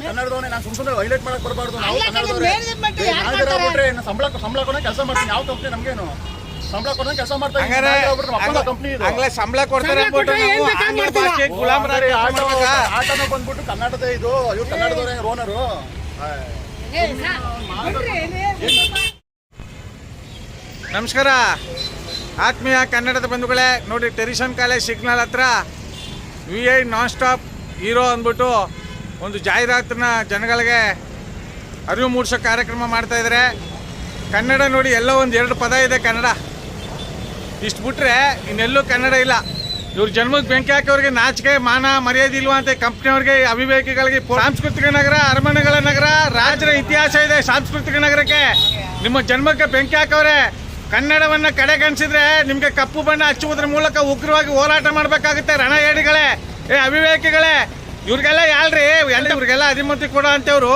ನಾನು ಕನ್ನಡದವನೇ ನಾನು ಸುಮ್ ಸುಮ್ಮನೆ ವೈಲೇಟ್ ಮಾಡಕ್ ಬರಬಾರ್ದು. ನಾವು ಕನ್ನಡದವ್ರೆ. ಕನ್ನಡದವರೇ ಇನ್ನು ಸಂಬಳ ಸಂಬಳ ಕೊಡೋ ಕೆಲಸ ಮಾಡ್ತೀನಿ ಯಾವ ಕಂಪ್ನಿ ನಮ್ಗೇನು? ಸಂಬಳ ಕೊಡೋ ಕೆಲಸ ಮಾಡ್ತಾ ಹಂಗಾರೆ ಕಂಪ್ನಿ ಇದು. ಸಂಬಳ ಕೊಡ್ತಾರೆ ಮಾಡ್ಬೇಕಾ? ಬಂದ್ಬಿಟ್ಟು ಕನ್ನಡದ ಇದು. ಇವ್ರು ಕನ್ನಡದವರೇ ಬಿಡ್ರಿ, ಏನೇ? ನಮಸ್ಕಾರ. ಆತ್ಮೀಯ ಕನ್ನಡದ ಬಂಧುಗಳೇ ನೋಡಿ ಟೆರಿಷನ್ ಕಾಲೇಜ್ ಸಿಗ್ನಲ್ ಹತ್ರ. V I non stop hero ಅಂದ್ಬಿಟ್ಟು ಒಂದು ಜಾಹೀರಾತನ್ನ ಜನಗಳಿಗೆ ಅರಿವು ಮೂಡಿಸೋ ಕಾರ್ಯಕ್ರಮ ಮಾಡ್ತಾ ಇದ್ರೆ ಕನ್ನಡ ನೋಡಿ ಎಲ್ಲೋ ಒಂದು ಎರಡು ಪದ ಇದೆ ಕನ್ನಡ. ಇಷ್ಟು ಬಿಟ್ರೆ ಇನ್ನೆಲ್ಲೂ ಕನ್ನಡ ಇಲ್ಲ. ಇವ್ರ ಜನ್ಮಕ್ಕೆ ಬೆಂಕಿ ಹಾಕೋರಿಗೆ ನಾಚಿಕೆ, ಮಾನ, ಮರ್ಯಾದೆ ಇಲ್ವಾ ಅಂತ ಕಂಪ್ನಿಯವ್ರಿಗೆ ಅವಿವೇಕಿಗಳಿಗೆ ಸಾಂಸ್ಕೃತಿಕ ನಗರ, ಅರಮನೆಗಳ ನಗರ ರಾಜರ ಇತಿಹಾಸ ಇದೆ ಸಾಂಸ್ಕೃತಿಕ ನಗರಕ್ಕೆ. ನಿಮ್ಮ ಜನ್ಮಕ್ಕೆ ಬೆಂಕಿ ಹಾಕೋರೆ ಕನ್ನಡವನ್ನ ಕಡೆಗಣಿಸಿದ್ರೆ ನಿಮಗೆ ಕಪ್ಪು ಬಣ್ಣ ಹಚ್ಚುವುದರ ಮೂಲಕ ಉಗ್ರವಾಗಿ ಹೋರಾಟ ಮಾಡಬೇಕಾಗುತ್ತೆ ರಣ ಏಡಿಗಳೇ ಏ, ಅವಿವೇಕಿಗಳೇ. ಇವ್ರಿಗೆಲ್ಲ ಯಾಳ್ರಿ? ಎಲ್ಲ ಇವ್ರಿಗೆಲ್ಲ ಅಧಿಮತಿ ಕೊಡ ಅಂತವ್ರು.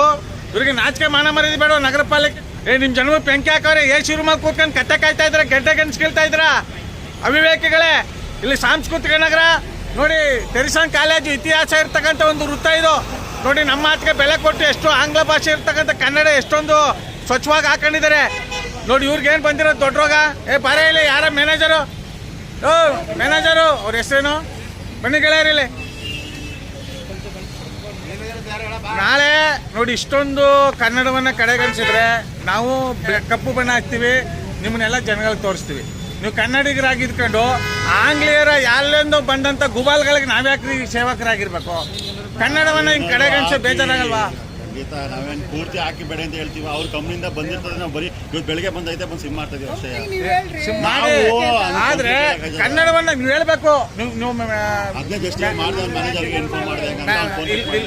ಇವ್ರಿಗೆ ನಾಚಿಕೆ ಮಾನ ಮರ್ಯಾದೆ ಬೇಡ ನಗರ ಪಾಲಿಕೆ ಏ, ನಿಮ್ ಜನ್ಮ ಬೆಂಕಿ ಹಾಕವ್ರೆ ಏ ಶಿವರುಮಾಗ್ ಕೂತ್ಕೊಂಡು ಕಟ್ಟೆ ಕಾಯ್ತಾ ಇದ್ರ ಗೆಡ್ಡೆ ಗಂಟ್ಸ್ ಕೇಳ್ತಾ ಇದ್ರ ಅವಿವೇಕಿಗಳೇ, ಇಲ್ಲಿ ಸಾಂಸ್ಕೃತಿಕ ನಗರ, ನೋಡಿ, ತೆರಿಸನ್ ಕಾಲೇಜು ಇತಿಹಾಸ ಇರ್ತಕ್ಕಂಥ ಒಂದು ವೃತ್ತ ಇದು. ನೋಡಿ, ನಮ್ಮ ಮಾತಿಗೆ ಬೆಲೆ ಕೊಟ್ಟು ಎಷ್ಟು ಆಂಗ್ಲ ಭಾಷೆ ಇರ್ತಕ್ಕಂಥ ಕನ್ನಡ ಎಷ್ಟೊಂದು ಸ್ವಚ್ಛವಾಗಿ ಹಾಕೊಂಡಿದ್ದಾರೆ. ನೋಡಿ, ಇವ್ರಿಗೆ ಏನು ಬಂದಿರೋದು, ದೊಡ್ಡ ರೋಗ? ಏ, ಬಾರೇ ಇಲ್ಲಿ, ಯಾರ ಮ್ಯಾನೇಜರು ಓ ಮ್ಯಾನೇಜರು ಅವ್ರ ಹೆಸರೇನು? ಬನ್ನಿ ಗೆಳೆಯರಿಲ್ಲಿ. ನಾಳೆ ನೋಡಿ ಇಷ್ಟೊಂದು ಕನ್ನಡವನ್ನ ಕಡೆಗಣಿಸಿದ್ರೆ ನಾವು ಕಪ್ಪು ಬಣ್ಣ ಹಾಕ್ತೀವಿ, ನಿಮ್ಮನ್ನೆಲ್ಲ ಜನಗಳಿಗೆ ತೋರಿಸ್ತೀವಿ. ನೀವು ಕನ್ನಡಿಗರಾಗಿದ್ಕೊಂಡು ಆಂಗ್ಲೇಯರ ಎಲ್ಲೆಂದೋ ಬಂದಂತ ಗುಬಾಲ್ಗಳಿಗೆ ನಾವ್ಯಾಕ್ರಿ ಸೇವಕರಾಗಿರ್ಬೇಕು. ಕನ್ನಡವನ್ನ ಹಿಂಗ್ ಕಡೆಗಣಿಸೋ ಬೇಜಾರಾಗಲ್ವಾ? ಖಂಡಿತ ನಾವೇನು ಪೂರ್ತಿ ಹಾಕಿ ಬೇಡ ಅಂತ ಹೇಳ್ತೀವಿ ಅವ್ರ ಕಂಪ್ನಿಯಿಂದ ಬಂದಿರ್ತದೆ ನಾವು ಬರೀ ಇವತ್ತು ಬೆಳಿಗ್ಗೆ ಬಂದೈತೆ ಬಂದು ಸಿಮ್ ಮಾಡ್ತಾ ಇದೀವಿ ಅಷ್ಟೇ. ನೀವ್ ಆದ್ರೆ ಕನ್ನಡವನ್ನ ನೀವು ಹೇಳ್ಬೇಕು. ನೀವು ನೀವು ಅದನ್ನೇ ಜಸ್ಟ್ ಮಾಡಿದ್ರೆ ಮ್ಯಾನೇಜರ್ಗೆ ಇನ್ಫಾರ್ಮ್ ಮಾಡಿದೆ